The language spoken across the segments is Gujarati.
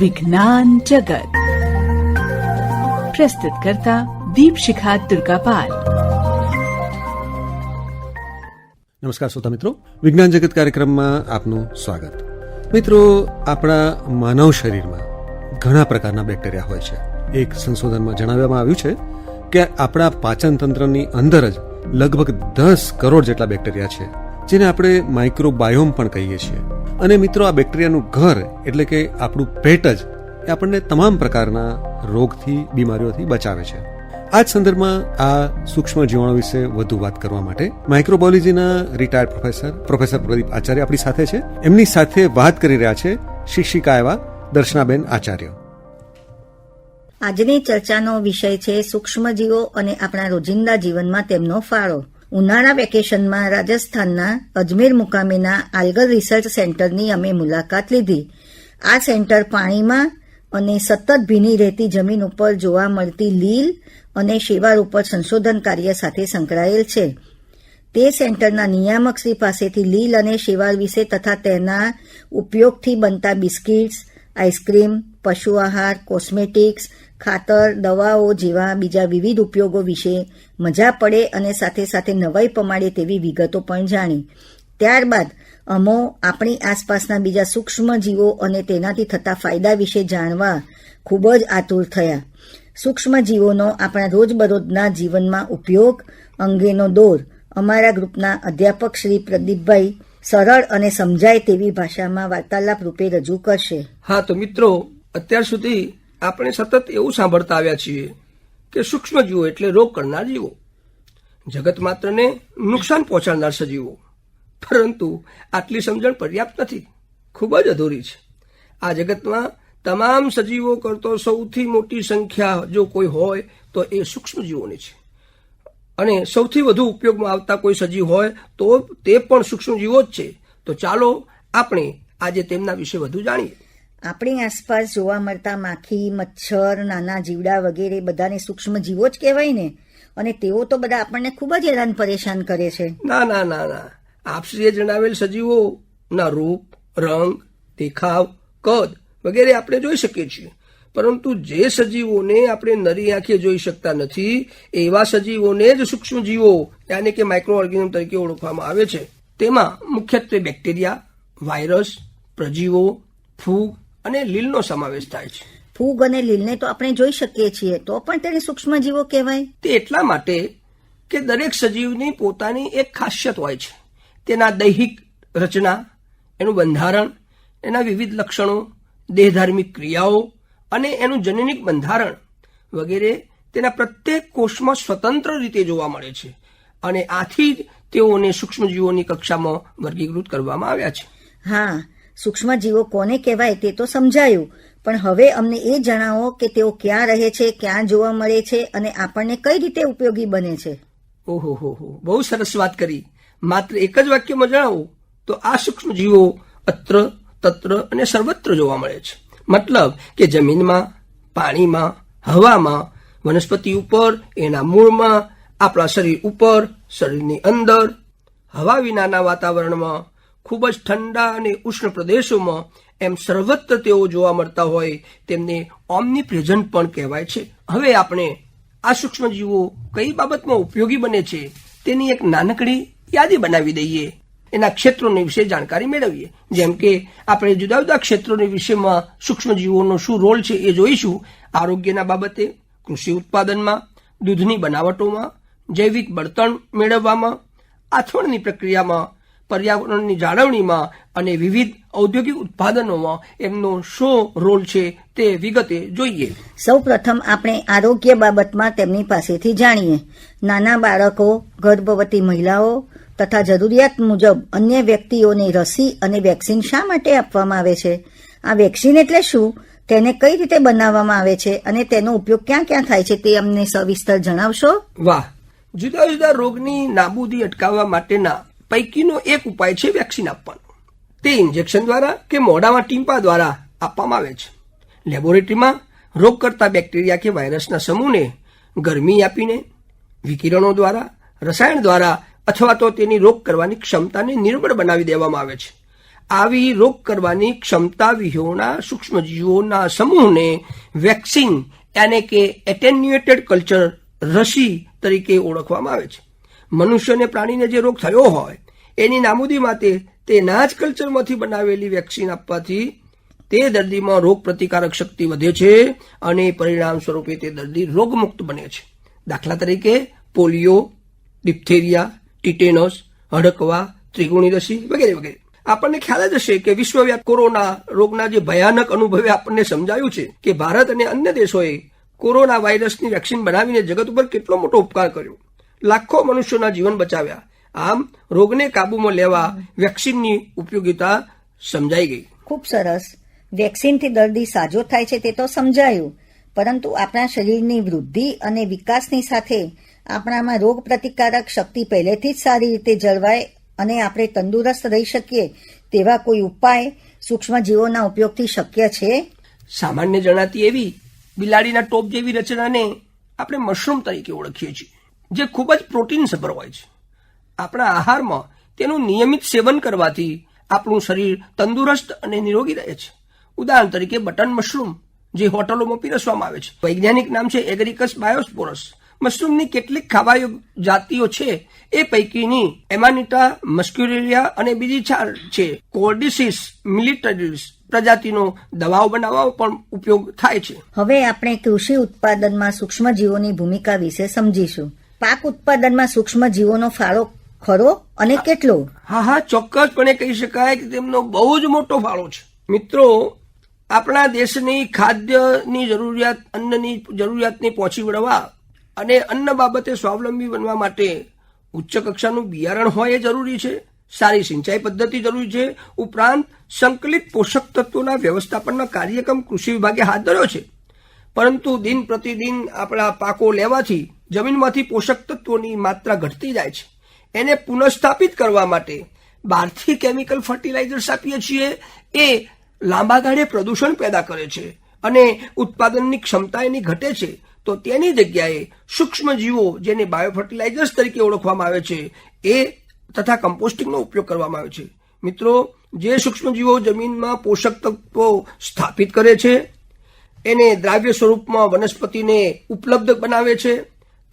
વિજ્ઞાન જગત પ્રસ્તુત કરતા દીપશિખા દુર્ગાપાલ નમસ્કાર શ્રોતા મિત્રો વિજ્ઞાન જગત કાર્યક્રમમાં આપનું સ્વાગત. મિત્રો, આપણા માનવ શરીરમાં ઘણા પ્રકારના બેક્ટેરિયા હોય છે. એક સંશોધનમાં જણાવવામાં આવ્યું છે કે આપણા પાચન તંત્રની અંદર જ લગભગ દસ કરોડ જેટલા બેક્ટેરિયા છે, જેને આપણે માઇક્રોબાયોમ પણ કહીએ છીએ. અને મિત્રો, આ બેક્ટેરિયાનું ઘર એટલે કે આપણું પેટ જ એ આપણને તમામ પ્રકારના રોગથી, બીમારીઓથી બચાવે છે. આ જ સંદર્ભમાં આ સૂક્ષ્મ જીવાણુ વિશે વધુ વાત કરવા માટે માઇક્રોબોલોજીના retired professor professor Pradeep Acharya આપણી સાથે છે. એમની સાથે વાત કરી રહ્યા છે શિક્ષિકા એવા દર્શનાબેન આચાર્ય. આજની ચર્ચાનો વિષય છે સૂક્ષ્મજીવો અને આપણા રોજિંદા જીવનમાં તેમનો ફાળો. ઉનાળા વેકેશનમાં રાજસ્થાનના અજમેર મુકામેના આલ્ગર રિસર્ચ સેન્ટરની અમે મુલાકાત લીધી. આ સેન્ટર પાણીમાં અને સતત ભીની રહેતી જમીન ઉપર જોવા મળતી લીલ અને શેવાળ ઉપર સંશોધન કાર્ય સાથે સંકળાયેલ છે. તે સેન્ટરના નિયામક શ્રી પાસેથી લીલ અને શેવાળ વિશે તથા તેના ઉપયોગથી બનતા બિસ્કિટ્સ, આઈસ્ક્રીમ, પશુ આહાર, કોસ્મેટિક્સ ખાતર, દવાઓ જેવા બીજા વિવિધ ઉપયોગો વિશે મજા પડે અને સાથે સાથે નવાઈ પમાડે તેવી વિગતો પણ જાણી. ત્યારબાદ, અમો આપણી આસપાસના બીજા સૂક્ષ્મ જીવો અને તેનાથી થતા ફાયદા વિશે જાણવા ખૂબ જ આતુર થયા. સૂક્ષ્મ જીવોનો આપણા રોજબરોજના જીવનમાં ઉપયોગ અંગેનો દોર અમારા ગ્રુપના અધ્યાપક શ્રી પ્રદીપભાઈ સરળ અને સમજાય તેવી ભાષામાં વાર્તાલાપ રૂપે રજૂ કરશે. હા, તો મિત્રો, અત્યાર સુધી આપણે સતત એવું સાંભળતા આવ્યા છીએ કે સૂક્ષ્મ જીવો એટલે રોગ કરનાર જીવો. જગત માત્રને નુકસાન પહોંચાડનાર સજીવો. પરંતુ આટલી સમજણ પર્યાપ્ત નથી. ખૂબ જ અધૂરી છે. આ જગતમાં તમામ સજીવો કરતો સૌથી મોટી સંખ્યા જો કોઈ હોય તો એ સૂક્ષ્મ જીવોની છે. અને સૌથી વધુ ઉપયોગમાં આવતા કોઈ સજીવ હોય તો તે પણ સૂક્ષ્મ જીવો જ છે. તો ચાલો આપણે આજે તેમના વિશે વધુ જાણીએ. આપણી આસપાસ જોવા મળતા માખી, મચ્છર, નાના જીવડા વગેરે બધાને સૂક્ષ્મ જીવો જ કહેવાય ને. અને તેઓ તો બધા આપણને ખૂબ જ હેરાન પરેશાન કરે છે. ના ના ના ના. આપશ્રીએ જણાવેલ સજીવોના રૂપ, રંગ, દેખાવ, કદ વગેરે આપણે જોઈ શકીએ છીએ. પરંતુ જે સજીવોને આપણે નરી આંખે જોઈ શકતા નથી, એવા સજીવોને જ સૂક્ષ્મ જીવો, યાની કે માઇક્રો ઓર્ગેનિઝમ તરીકે ઓળખવામાં આવે છે. તેમાં મુખ્યત્વે બેક્ટેરિયા વાયરસ પ્રજીવો, ફૂગ અને લીલનો સમાવેશ થાય છે. ફૂગ અને લીલને તો આપણે જોઈ શકીએ છીએ તો પણ તેને સૂક્ષ્મ જીવો કહેવાય. તે એટલા માટે કે દરેક સજીવની પોતાની એક ખાસિયત હોય છે. તેના દૈહિક રચના એનું બંધારણ એના વિવિધ લક્ષણો દેહધાર્મિક ક્રિયાઓ અને એનું જનનિક બંધારણ વગેરે તેના પ્રત્યેક કોષમાં સ્વતંત્ર રીતે જોવા મળે છે. અને આથી જ તેઓને સૂક્ષ્મજીવોની કક્ષામાં વર્ગીકૃત કરવામાં આવ્યા છે. હા સૂક્ષ્મ જીવો કોને કહેવાય તે તો સમજાયું. પણ હવે અમને એ જણાવો કે તેઓ ક્યાં રહે છે, ક્યાં જોવા મળે છે અને આપણને કઈ રીતે ઉપયોગી બને છે. ઓહો, હો હો. બહુ સરસ વાત કરી. માત્ર એક જ વાક્યમાં જણાવું તો આ સૂક્ષ્મ જીવો અત્ર, તત્ર અને સર્વત્ર જોવા મળે છે. મતલબ કે જમીનમાં, પાણીમાં, હવામાં, વનસ્પતિ ઉપર, એના મૂળમાં, આપણા શરીર ઉપર, શરીરની અંદર, હવા વિનાના વાતાવરણમાં ખૂબ જ ઠંડા અને ઉષ્ણ પ્રદેશોમાં એમ સર્વત્ર તેઓ જોવા મળતા હોય તેમને ઓમની પ્રેઝન્ટ પણ કહેવાય છે. હવે આપણે આ સૂક્ષ્મજીવો કઈ બાબતમાં ઉપયોગી બને છે તેની એક નાનકડી યાદી બનાવી દઈએ. એના ક્ષેત્રોની વિશે જાણકારી મેળવીએ. જેમ કે આપણે જુદા જુદા ક્ષેત્રોની વિશેમાં સૂક્ષ્મજીવોનો શું રોલ છે એ જોઈશું. આરોગ્યના બાબતે, કૃષિ ઉત્પાદનમાં, દૂધની બનાવટોમાં, જૈવિક બળતણ મેળવવામાં, આથવણની પ્રક્રિયામાં પર્યાવરણની જાળવણીમાં અને વિવિધ ઔદ્યોગિક ઉત્પાદનોમાં એમનો શું રોલ છે તે વિગતે જોઈએ. સૌ પ્રથમ આપણે આરોગ્ય બાબતમાં તેમની પાસેથી જાણીએ. નાના બાળકો ગર્ભવતી મહિલાઓ તથા જરૂરિયાત મુજબ અન્ય વ્યક્તિઓને રસી અને વેક્સિન શા માટે આપવામાં આવે છે? આ વેક્સિન એટલે શું? તેને કઈ રીતે બનાવવામાં આવે છે અને તેનો ઉપયોગ ક્યાં ક્યાં થાય છે તે અમને સવિસ્તર જણાવશો? વાહ! જુદા જુદા રોગની નાબૂદી અટકાવવા માટેના પૈકીનો એક ઉપાય છે વેક્સિન આપવાનો. તે ઇન્જેક્શન દ્વારા કે મોઢામાં ટીમ્પા દ્વારા આપવામાં આવે છે. લેબોરેટરીમાં રોગ કરતા બેક્ટેરિયા કે વાયરસના સમૂહને ગરમી આપીને, વિકિરણો દ્વારા, રસાયણ દ્વારા અથવા તો તેની રોગ કરવાની ક્ષમતાને નિર્બળ બનાવી દેવામાં આવે છે. આવી રોગ કરવાની ક્ષમતા વિહોણા સૂક્ષ્મજીવોના સમૂહને વેક્સિન એને કે એટેન્યુએટેડ કલ્ચર રસી તરીકે ઓળખવામાં આવે છે. મનુષ્યને પ્રાણીને જે રોગ થયો હોય એની નામુદી માટે તેના જ કલ્ચરમાંથી બનાવેલી વેક્સિન આપવાથી તે દર્દીમાં રોગ પ્રતિકારક શક્તિ વધે છે અને પરિણામ સ્વરૂપે તે દર્દી રોગમુક્ત બને છે. દાખલા તરીકે, પોલિયો, ડિપ્થેરિયા, ટીટેનસ, હડકવા, ત્રિગુણી રસી વગેરે વગેરે. આપણને ખ્યાલ જ હશે કે વિશ્વવ્યાપ કોરોના રોગના જે ભયાનક અનુભવે આપણને સમજાયું છે કે ભારત અને અન્ય દેશોએ કોરોના વાયરસની વેક્સિન બનાવીને જગત ઉપર કેટલો મોટો ઉપકાર કર્યો. લાખો મનુષ્યોના જીવન બચાવ્યા. આમ રોગને કાબૂમાં લેવા વેક્સિનની ઉપયોગિતા સમજાઈ ગઈ. ખૂબ સરસ. વેક્સિનથી દર્દી સાજો થાય છે તે તો સમજાયું. પરંતુ આપણા શરીરની વૃદ્ધિ અને વિકાસની સાથે આપણામાં રોગ પ્રતિકારક શક્તિ પહેલેથી જ સારી રીતે જળવાય અને આપણે તંદુરસ્ત રહી શકીએ તેવા કોઈ ઉપાય સૂક્ષ્મજીવોના ઉપયોગથી શક્ય છે? સામાન્ય જણાતી એવી બિલાડીના ટોપ જેવી રચનાને આપણે મશરૂમ તરીકે ઓળખીએ છીએ જે ખૂબ જ પ્રોટીન સભર હોય છે. આપણા આહારમાં તેનું નિયમિત સેવન કરવાથી આપણું શરીર તંદુરસ્ત અને નિરોગી રહે છે. ઉદાહરણ તરીકે બટન મશરૂમ, જે હોટલોમાં પીરસવામાં આવે છે. વૈજ્ઞાનિક નામ છે એગ્રિકસ બાયોસ્પોરસ. મશરૂમની કેટલીક ખાવાયો જાતિઓ છે, એ પૈકીની એમાનિટા, મસ્ક્યુલેરિયા અને બીજી ચાર છે. કોર્ડિસિસ, મિલિટરીસ પ્રજાતિનો દવાઓ બનાવવા પણ ઉપયોગ થાય છે. હવે આપણે કૃષિ ઉત્પાદનમાં સૂક્ષ્મ જીવોની ભૂમિકા વિશે સમજીશું. પાક ઉત્પાદનમાં સૂક્ષ્મ જીવોનો ફાળો ખરો અને કેટલો? હા હા, ચોક્કસપણે કહી શકાય કે તેમનો બહુ જ મોટો ફાળો છે. મિત્રો, આપણા દેશની ખાદ્યની જરૂરિયાત, અન્નની જરૂરિયાતને પહોંચી વળવા અને અન્ન બાબતે સ્વાવલંબી બનવા માટે ઉચ્ચ કક્ષાનું બિયારણ હોય એ જરૂરી છે, સારી સિંચાઈ પદ્ધતિ જરૂરી છે, ઉપરાંત સંકલિત પોષક તત્વોના વ્યવસ્થાપનનો કાર્યક્રમ કૃષિ વિભાગે હાથ ધર્યો છે. પરંતુ દિન પ્રતિદિન આપણા પાકો લેવાથી જમીનમાંથી પોષક તત્વોની માત્રા ઘટતી જાય છે. એને પુનઃસ્થાપિત કરવા માટે બહારથી કેમિકલ ફર્ટિલાઇઝર્સ આપીએ છીએ. એ લાંબા ગાળે પ્રદૂષણ પેદા કરે છે અને ઉત્પાદનની ક્ષમતા એની ઘટે છે. તો તેની જગ્યાએ સૂક્ષ્મ જીવો જેને બાયોફર્ટિલાઇઝર્સ તરીકે ઓળખવામાં આવે છે, એ તથા કમ્પોસ્ટિંગનો ઉપયોગ કરવામાં આવે છે. મિત્રો, જે સૂક્ષ્મજીવો જમીનમાં પોષક તત્વો સ્થાપિત કરે છે, એને દ્રાવ્ય સ્વરૂપમાં વનસ્પતિને ઉપલબ્ધ બનાવે છે,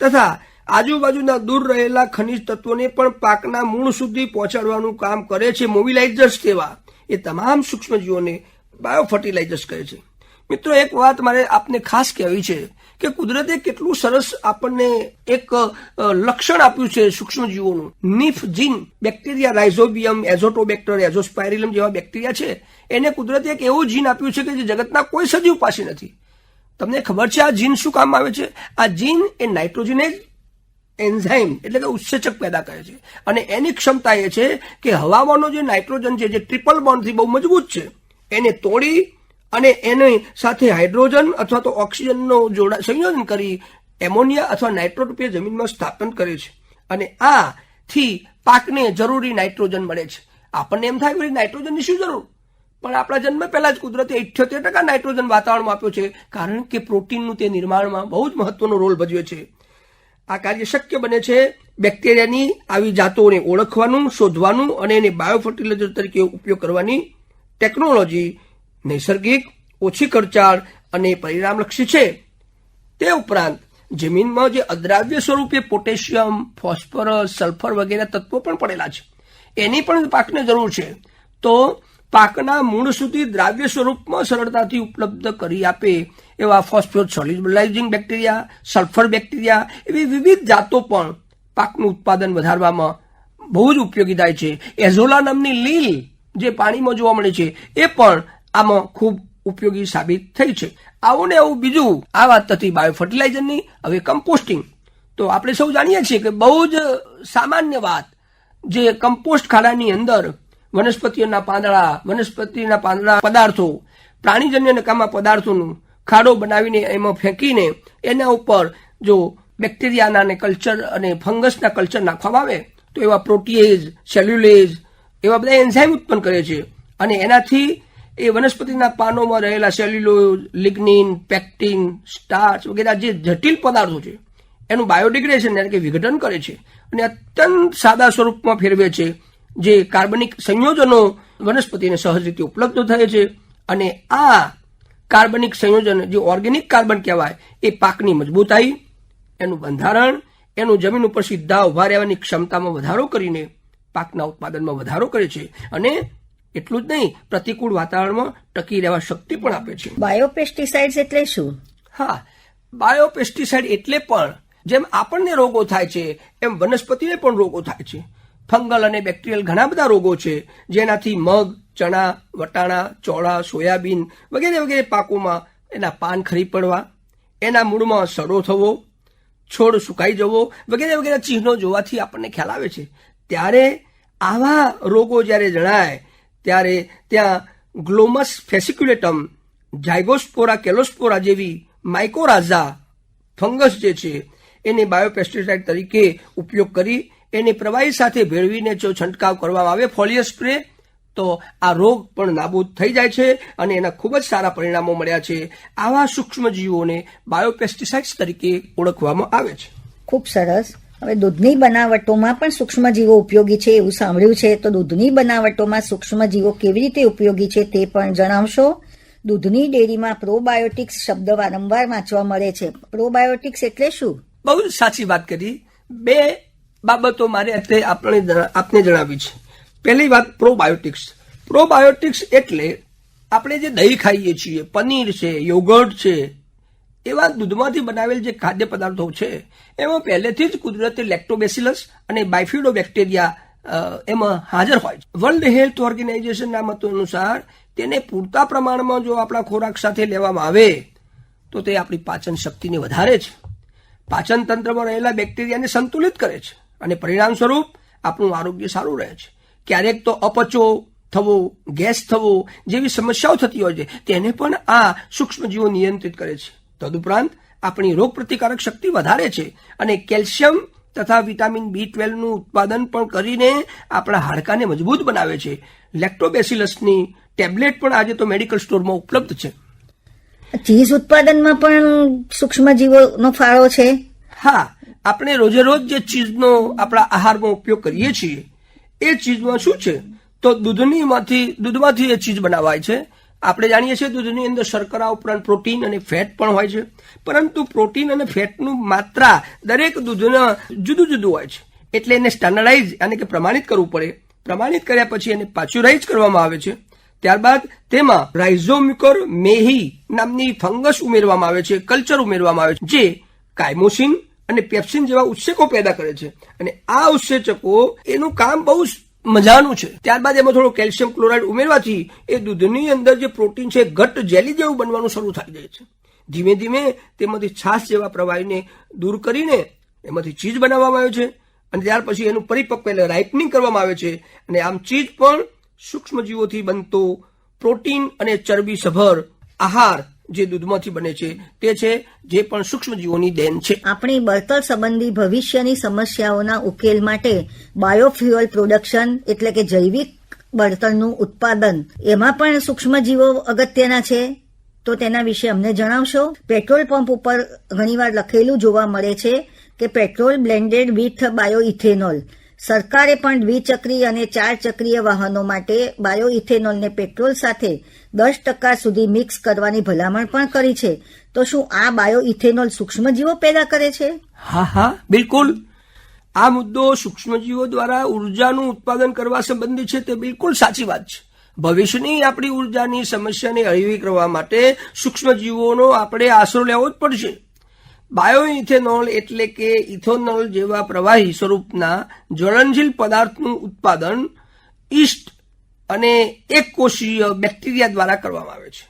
તથા આજુબાજુના દૂર રહેલા ખનિજ તત્વોને પણ પાકના મૂળ સુધી પહોંચાડવાનું કામ કરે છે મોબિલાઇઝર્સ તેવા. એ તમામ સૂક્ષ્મજીવોને બાયોફર્ટિલાઇઝર્સ કહે છે. મિત્રો, એક વાત મારે આપને ખાસ કહેવી છે કે કુદરતે કેટલું સરસ આપણને એક લક્ષણ આપ્યું છે સૂક્ષ્મજીવોનું. નીફ જીન, બેક્ટેરિયા રાઇઝોબિયમ, એઝોટોબેક્ટર, એઝોસ્પાયરિલમ જેવા બેક્ટેરિયા છે. એને કુદરતે એક એવું જીન આપ્યું છે કે જે જગતના કોઈ સજીવ પાસે નથી. તમને ખબર છે આ જીન શું કામ આવે છે? આ જીન એ નાઇટ્રોજનેજ એન્ઝાઇમ એટલે કે ઉત્સેચક પેદા કરે છે. અને એની ક્ષમતા એ છે કે હવામાંનો જે નાઇટ્રોજન છે, જે ટ્રિપલ બોન્ડથી બહુ મજબૂત છે, એને તોડી અને એની સાથે હાઇડ્રોજન અથવા તો ઓક્સિજનનો જોડા સંયોજન કરી એમોનિયા અથવા નાઇટ્રો રૂપે જમીનમાં સ્થાપન કરે છે. અને આથી પાકને જરૂરી નાઇટ્રોજન મળે છે. આપણને એમ થાય કે નાઇટ્રોજનની શું જરૂર? પણ આપણા જન્મ પહેલા જ કુદરતે ઇઠ્યોતેર ટકા નાઇટ્રોજન વાતાવરણમાં આપ્યો છે. કારણ કે પ્રોટીનનું તે નિર્માણમાં બહુ જ મહત્વનો રોલ ભજવે છે. આ કાર્ય શક્ય બને છે બેક્ટેરિયાની આવી જાતોને ઓળખવાનું, શોધવાનું અને એને બાયોફર્ટિલાઇઝર તરીકે ઉપયોગ કરવાની. ટેકનોલોજી નૈસર્ગિક, ઓછી ખર્ચાળ અને પરિણામલક્ષી છે. તે ઉપરાંત, જમીનમાં જે અદ્રાવ્ય સ્વરૂપે પોટેશિયમ, ફોસ્ફરસ, સલ્ફર વગેરે તત્વો પણ પડેલા છે. એની પણ પાકને જરૂર છે. તો પાકના મૂળ સુધી દ્રાવ્ય સ્વરૂપમાં સરળતાથી ઉપલબ્ધ કરી આપે એવા phosphor solubilizing bacteria, sulphur bacteria એવી વિવિધ જાતો પણ પાકનું ઉત્પાદન વધારવામાં બહુ જ ઉપયોગી થાય છે. એઝોલા નામની લીલ જે પાણીમાં જોવા મળે છે, એ પણ આમાં ખૂબ ઉપયોગી સાબિત થઈ છે. આવું ને આવું બીજું, આ વાત હતી બાયોફર્ટિલાઇઝરની, હવે કમ્પોસ્ટિંગ. તો આપણે સૌ જાણીએ છીએ કે બહુ જ સામાન્ય વાત જે કમ્પોસ્ટ ખાડાની અંદર વનસ્પતિઓના પાંદડા, વનસ્પતિના પાંદડા પદાર્થો, પ્રાણીજન્ય નકામા પદાર્થોનું ખાડો બનાવીને એમાં ફેંકીને એના ઉપર જો બેક્ટેરિયાના ને કલ્ચર અને ફંગસના કલ્ચર નાખવામાં આવે, તો એવા પ્રોટીએઝ, સેલ્યુલેઝ, એવા બધા એન્ઝાઇમ ઉત્પન્ન કરે છે. અને એનાથી એ વનસ્પતિના પાનોમાં રહેલા સેલ્યુલોઝ, લિગ્નિન, પેક્ટિન, સ્ટાર્ચ વગેરે જે જટિલ પદાર્થો છે, એનું બાયોડિગ્રેશન એટલે કે વિઘટન કરે છે. અને અત્યંત સાદા સ્વરૂપમાં ફેરવે છે. જે કાર્બનિક સંયોજનો વનસ્પતિને સહજ રીતે ઉપલબ્ધ થાય છે અને આ કાર્બનિક સંયોજન જે ઓર્ગેનિક કાર્બન કહેવાય એ પાકની મજબૂતાઈ એનું બંધારણ એનું જમીન ઉપર સીધા ઊભા રહેવાની ક્ષમતામાં વધારો કરીને પાકના ઉત્પાદનમાં વધારો કરે છે. અને એટલું જ નહીં પ્રતિકૂળ વાતાવરણમાં ટકી રહેવા શક્તિ પણ આપે છે. બાયોપેસ્ટિસાઇડ્સ એટલે શું? હા બાયોપેસ્ટિસાઇડ એટલે પણ જેમ આપણને રોગો થાય છે એમ વનસ્પતિને પણ રોગો થાય છે. ફંગલ અને બેક્ટેરિયલ ઘણા બધા રોગો છે. જેનાથી મગ, ચણા, વટાણા, ચોળા, સોયાબીન વગેરે વગેરે પાકોમાં એના પાન ખરી પડવા, એના મૂળમાં સડો થવો, છોડ સુકાઈ જવો વગેરે વગેરે ચિહ્નો જોવાથી આપણને ખ્યાલ આવે છે. ત્યારે આવા રોગો જ્યારે જણાય, ત્યારે ત્યાં ગ્લોમસ ફેસિક્યુલેટમ, જાયગોસ્પોરા કેલોસ્પોરા જેવી માઇકોરાઝા ફંગસ જે છે, એને બાયોપેસ્ટિસાઇડ તરીકે ઉપયોગ કરી એને પ્રવાહી સાથે ભેળવીને જો છંટકાવ કરવામાં આવે ફોલિયર સ્પ્રે તો આ રોગ પણ નાબૂદ થઈ જાય છે અને એના ખૂબ જ સારા પરિણામો મળ્યા છે. આવા સૂક્ષ્મજીવોને બાયોપેસ્ટિસાઇડ્સ તરીકે ઓળખવામાં આવે છે. ખૂબ સરસ. હવે દૂધની બનાવટોમાં પણ સૂક્ષ્મજીવો ઉપયોગી છે એવું સાંભળ્યું છે. તો દૂધની બનાવટોમાં સૂક્ષ્મજીવો કેવી રીતે ઉપયોગી છે તે પણ જણાવશો. દૂધની ડેરીમાં પ્રોબાયોટિક્સ શબ્દ વારંવાર વાંચવા મળે છે. પ્રોબાયોટિક્સ એટલે શું? બહુ સાચી વાત કરી. બે બાબતો મારે અત્યારે આપણે આપને જણાવી છે. પહેલી વાત પ્રોબાયોટિક્સ. પ્રોબાયોટિક્સ એટલે આપણે જે દહીં ખાઈએ છીએ, પનીર છે, યોગર્ટ છે, એવા દૂધમાંથી બનાવેલ જે ખાદ્ય પદાર્થો છે, એમાં પહેલેથી જ કુદરતી લેક્ટોબેસિલસ અને બાયફિડો બેક્ટેરિયા એમાં હાજર હોય છે. વર્લ્ડ હેલ્થ ઓર્ગેનાઇઝેશનના મતો અનુસાર તેને પૂરતા પ્રમાણમાં જો આપણા ખોરાક સાથે લેવામાં આવે, તો તે આપણી પાચન શક્તિને વધારે છે. પાચન તંત્રમાં રહેલા બેક્ટેરિયાને સંતુલિત કરે છે. અને પરિણામ સ્વરૂપ આપણું આરોગ્ય સારું રહે છે. ક્યારેક તો અપચો થવો ગેસ થવો જેવી સમસ્યાઓ થતી હોય છે તેને પણ આ સૂક્ષ્મજીવો નિયંત્રિત કરે છે. તદુપરાંત આપણી રોગ પ્રતિકારક શક્તિ વધારે છે અને કેલ્શિયમ તથા વિટામિન બી ટ્વેલ્વનું ઉત્પાદન પણ કરીને આપણા હાડકાને મજબૂત બનાવે છે. લેક્ટોબેસિલસની ટેબ્લેટ પણ આજે તો મેડિકલ સ્ટોરમાં ઉપલબ્ધ છે. ચીઝ ઉત્પાદનમાં પણ સૂક્ષ્મજીવોનો ફાળો છે? હા આપણે રોજે રોજ જે ચીજનો આપણા આહારમાં ઉપયોગ કરીએ છીએ, એ ચીજમાં શું છે? તો દૂધની માંથી દૂધમાંથી એ ચીજ બનાવાય છે. આપણે જાણીએ છીએ દૂધની અંદર શર્કરા ઉપરાંત પ્રોટીન અને ફેટ પણ હોય છે. પરંતુ પ્રોટીન અને ફેટનું માત્રા દરેક દૂધના જુદું જુદું હોય છે. એટલે એને સ્ટાન્ડર્ડાઇઝ અને કે પ્રમાણિત કરવું પડે. પ્રમાણિત કર્યા પછી એને પાચ્યુરાઇઝ કરવામાં આવે છે. ત્યારબાદ તેમાં રાઇઝોમ્યુકર મેહી નામની ફંગસ ઉમેરવામાં આવે છે કલ્ચર ઉમેરવામાં આવે છે, જે કાયમોસિન અને પેપ્સિન જેવા ઉત્સેકો પેદા કરે છે. અને આ ઉત્સેચકો એનું કામ બહુ મજાનું છે. ત્યારબાદ એમાં થોડો કેલ્શિયમ ક્લોરાઇડ ઉમેરવાથી એ દૂધની અંદર જે પ્રોટીન છે ઘટ જેલી જેવું બનવાનું શરૂ થઈ જાય છે. ધીમે ધીમે તેમાંથી છાશ જેવા પ્રવાહીને દૂર કરીને એમાંથી ચીજ બનાવવામાં આવે છે. અને ત્યાર પછી એનું પરિપક્વ એટલે રાઇપનિંગ કરવામાં આવે છે. અને આમ ચીજ પણ સૂક્ષ્મજીવોથી બનતો પ્રોટીન અને ચરબી સભર આહાર જે દૂધમાંથી બને છે, તે છે જે પણ સૂક્ષ્મજીવોની દેન છે. આપણી બળતણ સંબંધી ભવિષ્યની સમસ્યાઓના ઉકેલ માટે બાયોફ્યુઅલ પ્રોડક્શન એટલે કે જૈવિક બળતણનું ઉત્પાદન, એમાં પણ સૂક્ષ્મજીવો અગત્યના છે? તો તેના વિશે અમને જણાવશો. પેટ્રોલ પંપ ઉપર ઘણીવાર લખેલું જોવા મળે છે કે petrol blended with bio ethanol સરકારે પણ દ્વિચક્રી અને ચાર ચક્રીય વાહનો માટે બાયો ઇથેનોલને પેટ્રોલ સાથે દસ ટકા સુધી મિક્સ કરવાની ભલામણ પણ કરી છે. તો શું આ બાયો ઇથેનોલ સૂક્ષ્મજીવો પેદા કરે છે? હા હા, બિલકુલ. આ મુદ્દો સૂક્ષ્મજીવો દ્વારા ઉર્જાનું ઉત્પાદન કરવા સંબંધિત છે તે બિલકુલ સાચી વાત છે. ભવિષ્યની આપણી ઉર્જાની સમસ્યાને હળવી કરવા માટે સૂક્ષ્મજીવોનો આપણે આશરો લેવો જ પડશે. બાયો ઇથેનોલ એટલે કે ઇથોનોલ જેવા પ્રવાહી સ્વરૂપના જ્વલનશીલ પદાર્થનું ઉત્પાદન ઈસ્ટ અને એક કોષીય બેક્ટેરિયા દ્વારા કરવામાં આવે છે.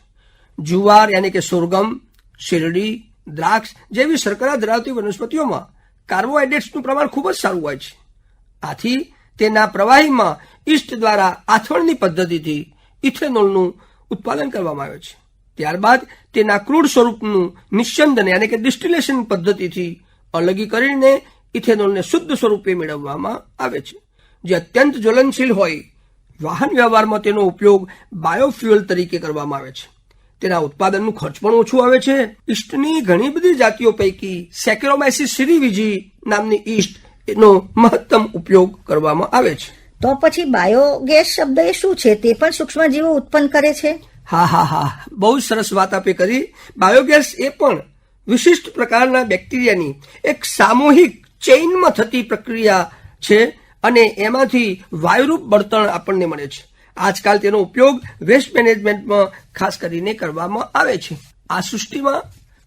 જુવાર યાની કે સોરગમ શેરડી, દ્રાક્ષ જેવી શર્કરા ધરાવતી વનસ્પતિઓમાં કાર્બોહાઈડ્રેટ્સનું પ્રમાણ ખૂબ જ સારું હોય છે. આથી તેના પ્રવાહીમાં ઈસ્ટ દ્વારા આથવણની પદ્ધતિથી ઇથેનોલનું ઉત્પાદન કરવામાં આવે છે. ત્યારબાદ તેના ક્રૂડ સ્વરૂપનું નિશ્ચંદન યાને કે ડિસ્ટિલેશન પદ્ધતિથી અલગી કરીને ઇથેનોલને શુદ્ધ સ્વરૂપે મેળવવામાં આવે છે. જે અત્યંત જ્વલનશીલ હોય, વાહન વ્યવહારમાં તેનો ઉપયોગ બાયોફ્યુઅલ તરીકે કરવામાં આવે છે. તેના ઉત્પાદનનું ખર્ચ પણ ઓછું આવે છે. ઈસ્ટની ઘણી બધી જાતિઓ પૈકી સેકેરોમાઇસિસ સિરીવિજી નામની ઈસ્ટ એનો મહત્તમ ઉપયોગ કરવામાં આવે છે. તો પછી બાયોગેસ શબ્દ એ શું છે? તે પણ સૂક્ષ્મજીવો ઉત્પન્ન કરે છે? હા હા હા. બહુ સરસ વાત આપે કરી. બાયોગેસ એ પણ વિશિષ્ટ પ્રકારના બેક્ટેરિયાની એક સામૂહિક ચેઇનમાં થતી પ્રક્રિયા છે અને એમાંથી વાયુરૂપ બળતણ આપણને મળે છે. આજકાલ તેનો ઉપયોગ વેસ્ટ મેનેજમેન્ટમાં ખાસ કરીને કરવામાં આવે છે. આ સૃષ્ટિમાં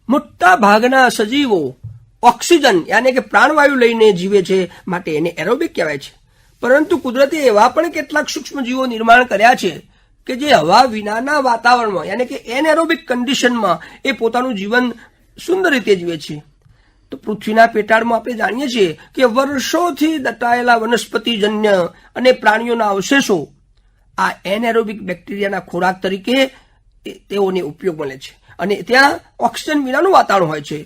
મોટા ભાગના સજીવો ઓક્સિજન, યાને કે પ્રાણવાયુ લઈને જીવે છે માટે એને એરોબિક કહેવાય છે. પરંતુ કુદરતે એવા પણ કેટલાક સૂક્ષ્મજીવો નિર્માણ કર્યા છે કે જે હવા વિનાના વાતાવરણમાં, યાને કે એનએરોબિક કન્ડિશનમાં એ પોતાનું જીવન સુંદર રીતે જીવે છે. તો પૃથ્વીના પેટાળમાં આપણે જાણીએ છીએ કે વર્ષોથી દટાયેલા વનસ્પતિજન્ય અને પ્રાણીઓના અવશેષો આ એનએરોબિક બેક્ટેરિયાના ખોરાક તરીકે તેઓને ઉપયોગ મળે છે. અને ત્યાં ઓક્સિજન વિનાનું વાતાવરણ હોય છે.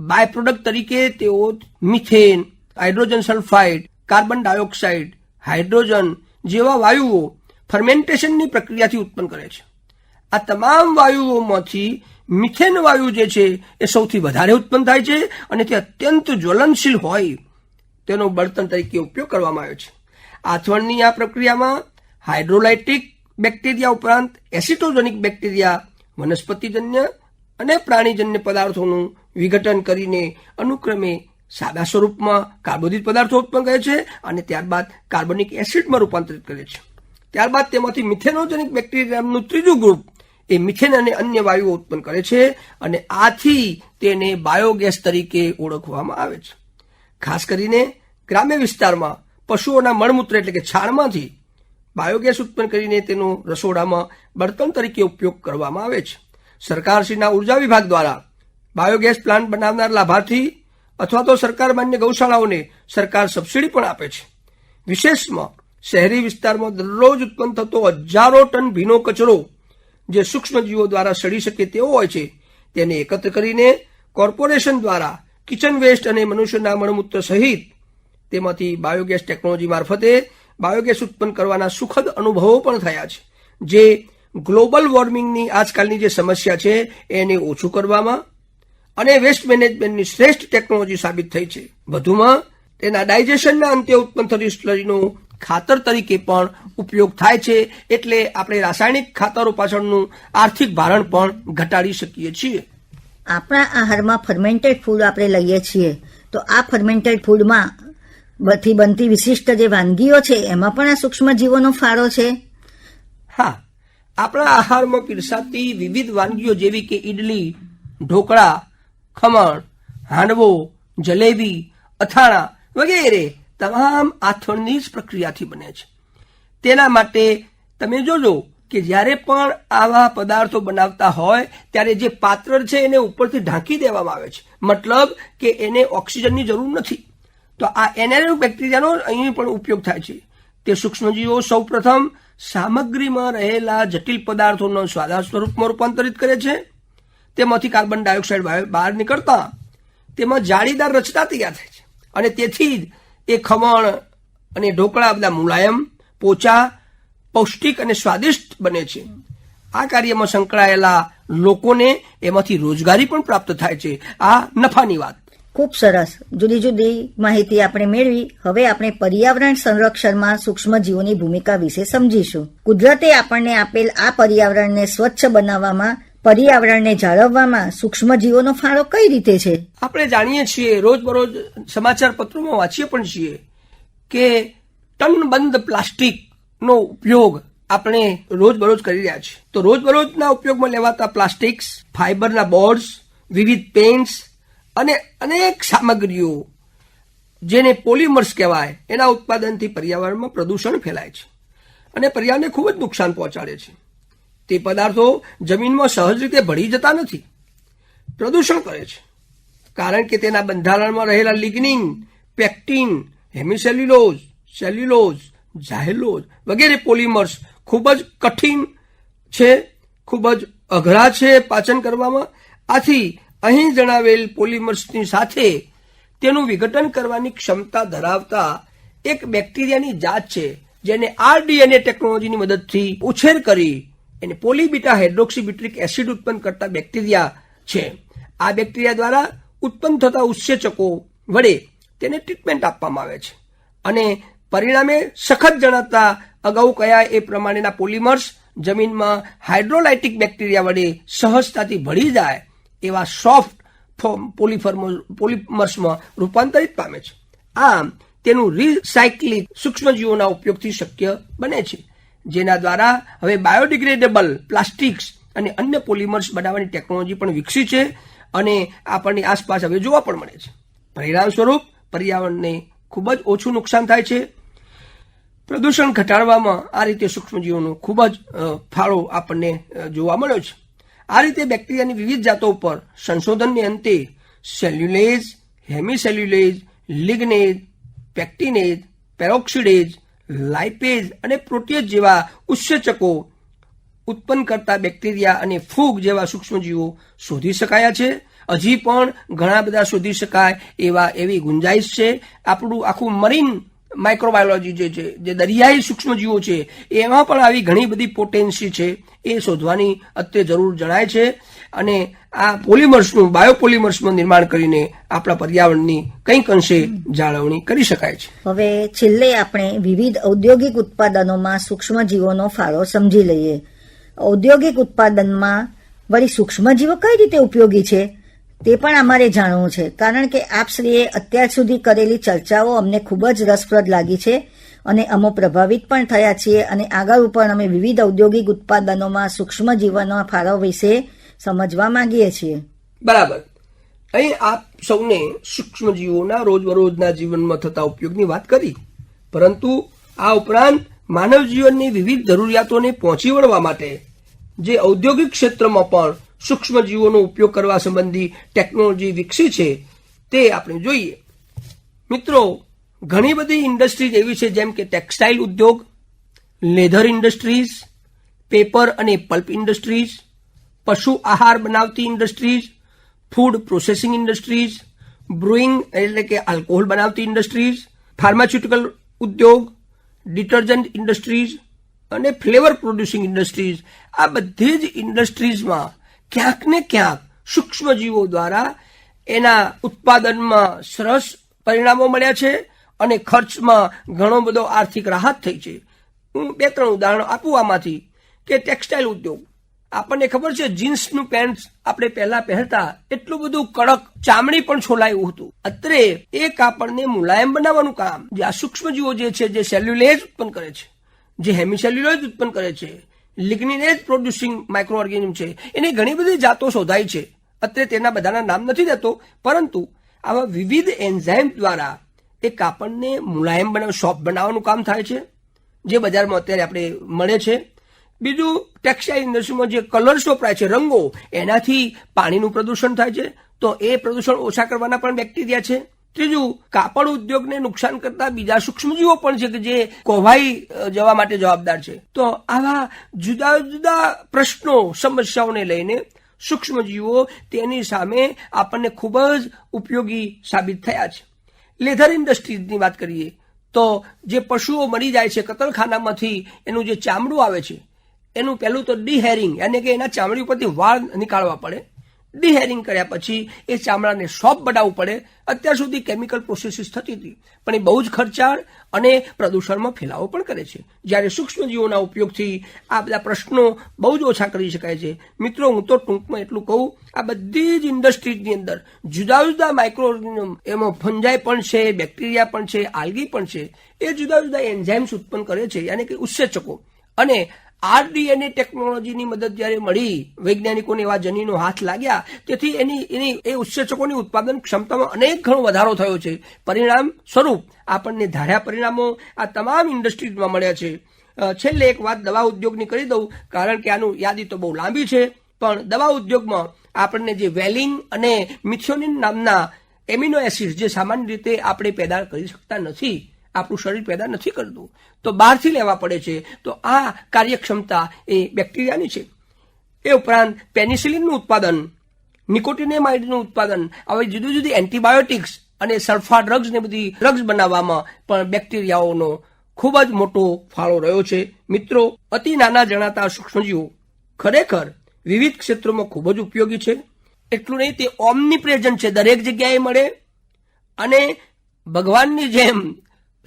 બાય પ્રોડક્ટ તરીકે તેઓ methane, hydrogen sulphide, carbon dioxide, hydrogen જેવા વાયુઓ ફર્મેન્ટેશનની પ્રક્રિયાથી ઉત્પન્ન કરે છે. આ તમામ વાયુઓમાંથી મિથેન વાયુ જે છે, એ સૌથી વધારે ઉત્પન્ન થાય છે અને તે અત્યંત જ્વલનશીલ હોય તેનો બળતણ તરીકે ઉપયોગ કરવામાં આવ્યો છે. આથવણની આ પ્રક્રિયામાં હાઇડ્રોલાઇટિક બેક્ટેરિયા ઉપરાંત એસિટોજેનિક બેક્ટેરિયા, વનસ્પતિજન્ય અને પ્રાણીજન્ય પદાર્થોનું વિઘટન કરીને અનુક્રમે સાદા સ્વરૂપમાં કાર્બોદિત પદાર્થો ઉત્પન્ન કરે છે અને ત્યારબાદ કાર્બનિક એસિડમાં રૂપાંતરિત કરે છે. ત્યારબાદ તેમાંથી મિથેનોજેનિક બેક્ટેરિયાનું ત્રીજું ગ્રુપ એ મિથેન અને અન્ય વાયુઓ ઉત્પન્ન કરે છે અને આથી તેને બાયોગેસ તરીકે ઓળખવામાં આવે છે. ખાસ કરીને ગ્રામ્ય વિસ્તારમાં પશુઓના મળમૂત્ર એટલે કે છાણમાંથી બાયોગેસ ઉત્પન્ન કરીને તેનો રસોડામાં બળતણ તરીકે ઉપયોગ કરવામાં આવે છે. સરકારશ્રીના ઊર્જા વિભાગ દ્વારા બાયોગેસ પ્લાન્ટ બનાવનાર લાભાર્થી અથવા તો સરકાર માન્ય ગૌશાળાઓને સરકાર સબસિડી પણ આપે છે. વિશેષમાં શહેરી વિસ્તારમાં દરરોજ ઉત્પન્ન થતો હજારો ટન ભીનો કચરો જે સૂક્ષ્મજીવો દ્વારા સડી શકે તેવો હોય છે, તેને એકત્ર કરીને કોર્પોરેશન દ્વારા કિચન વેસ્ટ અને મનુષ્યના મળમૂત્ર સહિત તેમાંથી બાયોગેસ ટેકનોલોજી મારફતે બાયોગેસ ઉત્પન્ન કરવાના સુખદ અનુભવો પણ થયા છે. જે ગ્લોબલ વોર્મિંગની આજકાલની જે સમસ્યા છે, એને ઓછું કરવામાં અને વેસ્ટ મેનેજમેન્ટની શ્રેષ્ઠ ટેકનોલોજી સાબિત થઈ છે. વધુમાં, તેના ડાયજેશનના અંતે ઉત્પન્ન થતી સ્લરીનો ખાતર તરીકે પણ ઉપયોગ થાય છે એટલે આપણે રાસાયણિક ખાતરો પાછળનું આર્થિક ભારણ પણ ઘટાડી શકીએ છીએ. આપણા આહારમાં ફર્મેન્ટેડ ફૂડ આપણે લઈએ છીએ. તો આ ફર્મેન્ટેડ ફૂડમાં બધી બનતી વિશિષ્ટ જે વાનગીઓ છે એમાં પણ આ સૂક્ષ્મજીવોનો ફાળો છે? હા. આપણા આહારમાં પીરસાતી વિવિધ વાનગીઓ જેવી કે ઈડલી ઢોકળા ખમણ હાંડવો જલેબી અથાણા વગેરે તમામ આથણની જ પ્રક્રિયાથી બને છે. તેના માટે તમે જોજો કે જ્યારે પણ આવા પદાર્થો બનાવતા હોય, ત્યારે જે પાત્ર છે એને ઉપરથી ઢાંકી દેવામાં આવે છે. મતલબ કે એને ઓક્સિજનની જરૂર નથી. તો આ એનેરોબિક બેક્ટેરિયાનો અહીં પણ ઉપયોગ થાય છે. તે સૂક્ષ્મજીવો સૌપ્રથમ સામગ્રીમાં રહેલા જટિલ પદાર્થોનો સ્વાદા સ્વરૂપમાં રૂપાંતરિત કરે છે. તેમાંથી કાર્બન ડાયોક્સાઇડ બહાર નીકળતા તેમાં જાળીદાર રચના તૈયાર થાય છે. અને તેથી જ એ ખમણ અને ઢોકળા બધા મુલાયમ, પોચા, પૌષ્ટિક અને સ્વાદિષ્ટ બને છે. આ કાર્યમાં સંકળાયેલા લોકોને એમાંથી રોજગારી પણ પ્રાપ્ત થાય છે. આ નફાની વાત. ખૂબ સરસ. જુદી જુદી માહિતી આપણે મેળવી. હવે આપણે પર્યાવરણ સંરક્ષણમાં સૂક્ષ્મજીવોની ભૂમિકા વિશે સમજીશું. કુદરતે આપણને આપેલ આ પર્યાવરણને સ્વચ્છ બનાવવામાં પર્યાવરણને જાળવવામાં સૂક્ષ્મજીવોનો ફાળો કઈ રીતે છે? આપણે જાણીએ છીએ, રોજબરોજ સમાચાર પત્રોમાં વાંચીએ પણ છીએ કે ટનબંધ પ્લાસ્ટિકનો ઉપયોગ આપણે રોજબરોજ કરી રહ્યા છીએ. તો રોજબરોજના ઉપયોગમાં લેવાતા પ્લાસ્ટિક્સ, ફાઇબરના બોર્ડ્સ, વિવિધ પેન્ટ્સ અને અનેક સામગ્રીઓ જેને પોલિમર્સ કહેવાય, એના ઉત્પાદનથી પર્યાવરણમાં પ્રદૂષણ ફેલાય છે અને પર્યાવરણને ખૂબ જ નુકસાન પહોંચાડે છે. તે પદાર્થો જમીનમાં સહજ રીતે ભળી જતા નથી. પ્રદૂષણ કરે છે. કારણ કે તેના બંધારણમાં રહેલા લિગ્નિન પેક્ટિન હેમિસેલ્યુલોઝ સેલ્યુલોઝ ઝાયલોઝ વગેરે પોલિમર્સ ખૂબ જ કઠિન છે, ખૂબ જ અઘરા છે પાચન કરવામાં. આથી અહીં જણાવેલ પોલિમર્સની સાથે તેનું વિઘટન કરવાની ક્ષમતા ધરાવતા એક બેક્ટેરિયાની જાત છે, જેને આરડીએનએ ટેકનોલોજીની મદદથી ઉછેર કરી એને પોલીબીટા હાઇડ્રોક્સીબ્યુટ્રિક એસિડ ઉત્પન્ન કરતા બેક્ટેરિયા છે. આ બેક્ટેરિયા દ્વારા ઉત્પન્ન થતા ઉત્સેચકો વડે તેને ટ્રીટમેન્ટ આપવામાં આવે છે. અને પરિણામે સખત જણાતા અગાઉ કયા એ પ્રમાણેના પોલિમર્સ જમીનમાં હાઇડ્રોલાઇટિક બેક્ટેરિયા વડે સહજતાથી ભળી જાય એવા સોફ્ટ પોલિમર્સમાં રૂપાંતરિત પામે છે. આમ તેનું રિસાયક્લિંગ સૂક્ષ્મજીવોના ઉપયોગથી શક્ય બને છે. જેના દ્વારા હવે બાયોડિગ્રેડેબલ, પ્લાસ્ટિક્સ અને અન્ય પોલિમર્સ બનાવવાની ટેકનોલોજી પણ વિકસી છે અને આપણની આસપાસ હવે જોવા પણ મળે છે. પરિણામ સ્વરૂપ પર્યાવરણને ખૂબ જ ઓછું નુકસાન થાય છે. પ્રદૂષણ ઘટાડવામાં આ રીતે સૂક્ષ્મજીવોનો ખૂબ જ ફાળો આપણને જોવા મળ્યો છે. આ રીતે બેક્ટેરિયાની વિવિધ જાતો ઉપર સંશોધનને અંતે સેલ્યુલેઝ, હેમિસેલ્યુલેઝ લિગ્નેજ પેક્ટિનેજ પેરોક્સિડેઝ લાઇપેઝ અને પ્રોટીએઝ જેવા ઉત્સેચકો ઉત્પન્ન કરતા બેક્ટેરિયા અને ફૂગ જેવા સૂક્ષ્મજીવો શોધી શકાયા છે. હજી પણ ઘણા બધા શોધી શકાય એવા એવી ગુંજાઈશ છે. આપણું આખું મરીન માઇક્રોબાયોલોજી જે છે, જે દરિયાઈ સૂક્ષ્મજીવો છે, એમાં પણ આવી ઘણી બધી પોટેન્સી છે. એ શોધવાની અત્યારે જરૂર જણાય છે. અને આ પોલિમર્સનું બાયોપોલિમર્સનું નિર્માણ કરીને આપણા પર્યાવરણની કંઈક અંશે જાળવણી કરી શકાય છે. હવે છેલ્લે આપણે વિવિધ ઔદ્યોગિક ઉત્પાદનોમાં સૂક્ષ્મજીવોનો ફાળો સમજી લઈએ. ઔદ્યોગિક ઉત્પાદનમાં વળી સૂક્ષ્મજીવો કઈ રીતે ઉપયોગી છે તે પણ અમારે જાણવું છે. કારણ કે આપશ્રીએ અત્યાર સુધી કરેલી ચર્ચાઓ અમને ખૂબ જ રસપ્રદ લાગી છે અને અમો પ્રભાવિત પણ થયા છીએ અને આગળ પણ અમે વિવિધ ઔદ્યોગિક ઉત્પાદનોમાં સૂક્ષ્મજીવોના ફાળો વિશે સમજવા માંગીએ છીએ. બરાબર. અહીં આપ સૌને સૂક્ષ્મજીવોના રોજબરોજના જીવનમાં થતા ઉપયોગની વાત કરી. પરંતુ આ ઉપરાંત માનવ જીવનની વિવિધ જરૂરિયાતોને પહોંચી વળવા માટે, જે ઔદ્યોગિક ક્ષેત્રમાં પણ સૂક્ષ્મજીવોનો ઉપયોગ કરવા સંબંધી ટેકનોલોજી વિકસી છે, તે આપણે જોઈએ. મિત્રો, ઘણી બધી ઇન્ડસ્ટ્રીઝ એવી છે જેમ કે ટેક્સટાઇલ ઉદ્યોગ, લેધર ઇન્ડસ્ટ્રીઝ, પેપર અને પલ્પ ઇન્ડસ્ટ્રીઝ પશુ આહાર બનાવતી industries food processing industries brewing એટલે કે આલ્કોહોલ બનાવતી ઇન્ડસ્ટ્રીઝ ફાર્માસ્યુટિકલ ઉદ્યોગ ડિટર્જન્ટ ઇન્ડસ્ટ્રીઝ અને ફ્લેવર પ્રોડ્યુસિંગ ઇન્ડસ્ટ્રીઝ. આ બધી જ ઇન્ડસ્ટ્રીઝમાં ક્યાંક ને ક્યાંક સૂક્ષ્મજીવો દ્વારા એના ઉત્પાદનમાં સરસ પરિણામો મળ્યા છે અને ખર્ચમાં ઘણો બધો આર્થિક રાહત થઈ છે. હું બે ત્રણ ઉદાહરણો આપું આમાંથી. કે ટેક્સટાઇલ ઉદ્યોગ. આપણને ખબર છે, જીન્સનું પેન્ટ આપણે પહેલા પહેરતા એટલું બધું કડક ચામડી પણ છોલાયું હતું. અત્રે એ કાપડને મુલાયમ બનાવવાનું કામ, જે આ સૂક્ષ્મજીવો જે છે, જે સેલ્યુલેજ ઉત્પન્ન કરે છે, જે હેમિસેલ્યુલોઇડ ઉત્પન્ન કરે છે લિગ્નિનેજ પ્રોડ્યુસિંગ માઇક્રો ઓર્ગેનિઝમ છે, એની ઘણી બધી જાતો શોધાઈ છે. અત્યારે તેના બધાના નામ નથી દેતો પરંતુ આવા વિવિધ એન્ઝાઇમ દ્વારા એ કાપડને મુલાયમ બનાવ સોફ્ટ બનાવવાનું કામ થાય છે, જે બજારમાં અત્યારે આપણે મળે છે. બીજું ટેક્સટાઇલ ઇન્ડસ્ટ્રીમાં જે કલર્સ વપરાય છે, રંગો, એનાથી પાણીનું પ્રદૂષણ થાય છે. તો એ પ્રદૂષણ ઓછા કરવાના પણ બેક્ટેરિયા છે. ત્રીજું, કાપડ ઉદ્યોગને નુકસાન કરતા બીજા સૂક્ષ્મજીવો પણ છે કે જે કોવાઈ જવા માટે જવાબદાર છે. તો આવા જુદા જુદા પ્રશ્નો, સમસ્યાઓને લઈને સૂક્ષ્મજીવો તેની સામે આપણને ખૂબ જ ઉપયોગી સાબિત થયા છે. લેધર ઇન્ડસ્ટ્રીઝની વાત કરીએ, તો જે પશુઓ મરી જાય છે કતલખાનામાંથી, એનું જે ચામડું આવે છે એનું પહેલું તો ડીહેરિંગ યાની કે એના ચામડી ઉપરથી વાળ નીકાળવા પડે. ડીહેરિંગ કર્યા પછી એ ચામડાને સોફ્ટ બનાવવું પડે. અત્યાર સુધી કેમિકલ પ્રોસેસીસ થતી હતી. પણ એ બહુ જ ખર્ચાળ અને પ્રદૂષણમાં ફેલાવો પણ કરે છે. જ્યારે સૂક્ષ્મજીવોના ઉપયોગથી આ બધા પ્રશ્નો બહુ જ ઓછા કરી શકાય છે. મિત્રો, હું તો ટૂંકમાં એટલું કહું, આ બધી જ ઇન્ડસ્ટ્રીઝની અંદર જુદા જુદા માઇક્રો એમાં ફંજાઈ પણ છે બેક્ટેરિયા પણ છે આલ્ગી પણ છે. એ જુદા જુદા એન્ઝાઇમ્સ ઉત્પન્ન કરે છે, યાની કે ઉત્સેચકો. અને આરડીએનએ ટેકનોલોજીની મદદ જ્યારે મળી, વૈજ્ઞાનિકોને એવા જનીનો હાથ લાગ્યા, તેથી એની એની, એ ઉત્સેચકોની ઉત્પાદન ક્ષમતામાં અનેક ઘણો વધારો થયો છે. પરિણામ સ્વરૂપ આપણને ધાર્યા પરિણામો આ તમામ ઇન્ડસ્ટ્રીઝમાં મળ્યા છે. છેલ્લે એક વાત દવા ઉદ્યોગની કરી દઉં, કારણ કે આનું યાદી તો બહુ લાંબી છે, પણ દવા ઉદ્યોગમાં આપણને જે વેલિંગ અને મિથિયોનિન નામના એમિનો એસિડ જે સામાન્ય રીતે આપણે પેદા કરી શકતા નથી આપણું શરીર પેદા નથી કરતું. તો બહારથી લેવા પડે છે. તો આ કાર્યક્ષમતા એ બેક્ટેરિયાની છે. એ ઉપરાંત પેનિસિલિનનું ઉત્પાદન, નિકોટિનેમાઇડનું ઉત્પાદન, આવી જુદી જુદી એન્ટીબાયોટિક્સ અને સલ્ફા ડ્રગ્સ ને બધી ડ્રગ્સ બનાવવામાં પણ બેક્ટેરિયાઓનો ખૂબ જ મોટો ફાળો રહ્યો છે. મિત્રો, અતિ નાના જણાતા સૂક્ષ્મજીવો ખરેખર વિવિધ ક્ષેત્રોમાં ખૂબ જ ઉપયોગી છે. એટલું નહીં, તે ઓમની પ્રેઝન્ટ છે. દરેક જગ્યાએ મળે અને ભગવાનની જેમ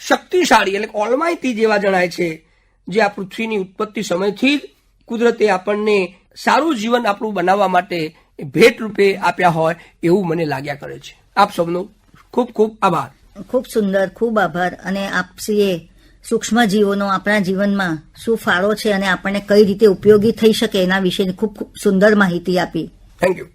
શક્તિશાળી એટલે ઓલમાયતી જેવા જણાય છે જે આ પૃથ્વીની ઉત્પત્તિ સમયથી જ કુદરતે આપણને સારું જીવન આપણું બનાવવા માટે ભેટ રૂપે આપ્યા હોય એવું મને લાગ્યા કરે છે. આપ સૌનો ખૂબ ખૂબ આભાર. ખૂબ સુંદર ખૂબ આભાર. અને આપસીએ સૂક્ષ્મ જીવોનો આપણા જીવનમાં શું ફાળો છે અને આપણને કઈ રીતે ઉપયોગી થઈ શકે એના વિશેની ખૂબ ખૂબ સુંદર માહિતી આપી. થેન્ક યુ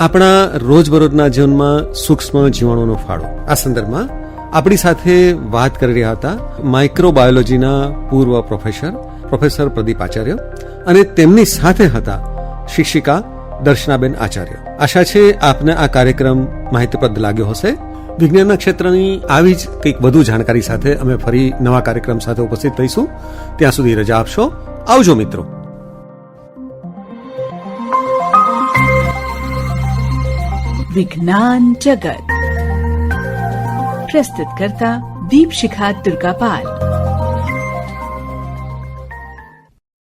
આપણા રોજબરોજના જીવનમાં સૂક્ષ્મ જીવાણુનો ફાળો. આ સંદર્ભમાં આપણી સાથે વાત કરી રહ્યા હતા માઇક્રોબાયોલોજીના પૂર્વ પ્રોફેસર પ્રોફેસર પ્રદીપ આચાર્ય અને તેમની સાથે હતા શિક્ષિકા દર્શનાબેન આચાર્ય. આશા છે આપને આ કાર્યક્રમ માહિતીપ્રદ લાગ્યો હશે. વિજ્ઞાનના ક્ષેત્રની આવી જ કંઈક વધુ જાણકારી સાથે અમે ફરી નવા કાર્યક્રમ સાથે ઉપસ્થિત થઈશું ત્યાં સુધી રજા આપશો. આવજો મિત્રો. વિજ્ઞાન જગત પ્રસ્તુત કરતા દીપશિખા દુર્ગાપાલ